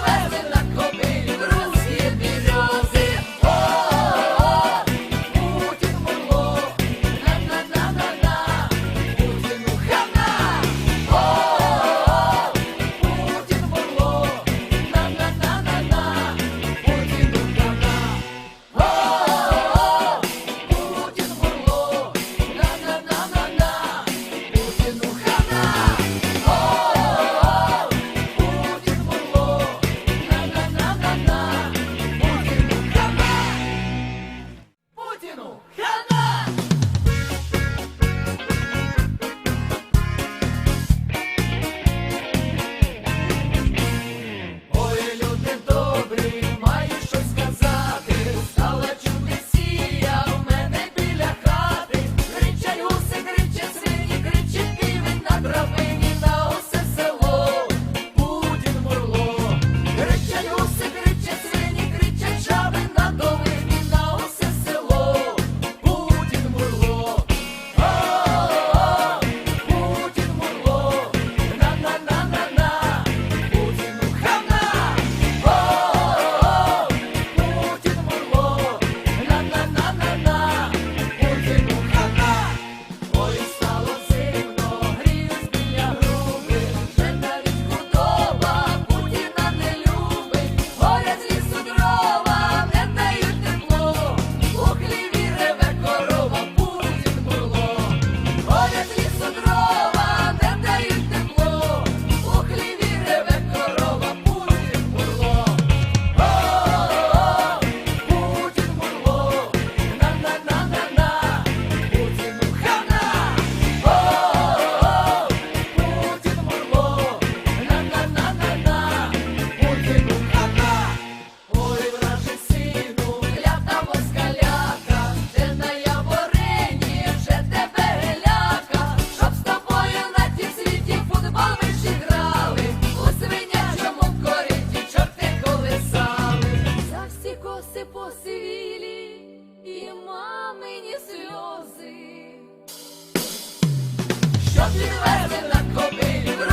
us. волосы посивели, і мамині сльози. Що ти верзив на кобилі в